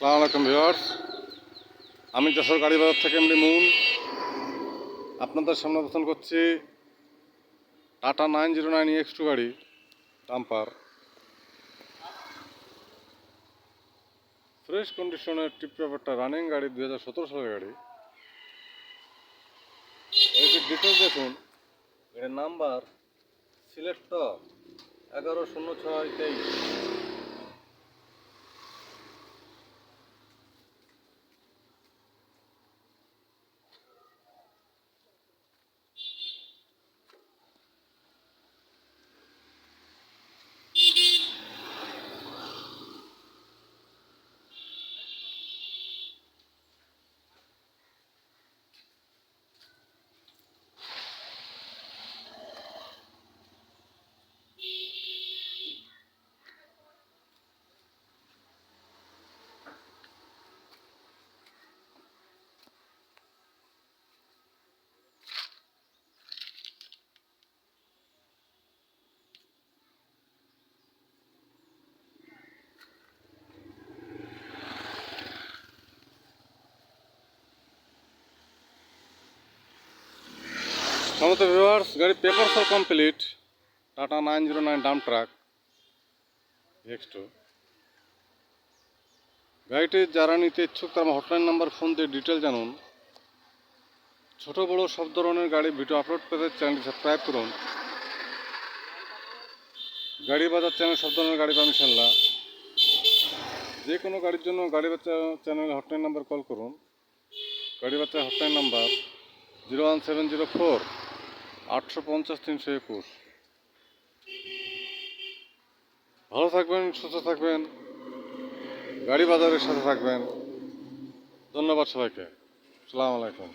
সালাম ভিউয়ার্স। আমি যশোর গাড়ি বাজার থেকে এমনি মুন। আপনাদের সামনে অবস্থান করছি Tata nine zero nine X two গাড়ি, ডাম্পার। ফ্রেশ কন্ডিশনের টিপ পেপারটা রানিং গাড়ি, দুই হাজার সতেরো সালের গাড়ি। ডিটেলস দেখুন। এর নাম্বার সিলেট এগারো শূন্য ছয় তেইশ। সমস্ত ভিউয়ার্স গাড়ি পেপার সব complete Tata nine zero nine dump truck X two গাড়িটি যারা নিতে ইচ্ছুক তার হটলাইন নাম্বার ফোন দিয়ে ডিটেল জানুন। ছোট, বড়, সব ধরনের গাড়ি ভিডিও আপলোড পেতে চ্যানেলটি সাবস্ক্রাইব করুন। গাড়ি বাজার চ্যানেল সব ধরনের গাড়ি পাবেন ইনশাল্লাহ যে কোনো গাড়ির জন্য গাড়ি বাচ্চা চ্যানেল হটলাইন নাম্বার কল করুন। গাড়ি বাচ্চা hotline number zero one seven zero four আটশো পঞ্চাশ, তিনশো একুশ। ভালো থাকবেন, সুস্থ থাকবেন, গাড়ি বাজারের সাথে থাকবেন। ধন্যবাদ সবাইকে। সালাম আলাইকুম।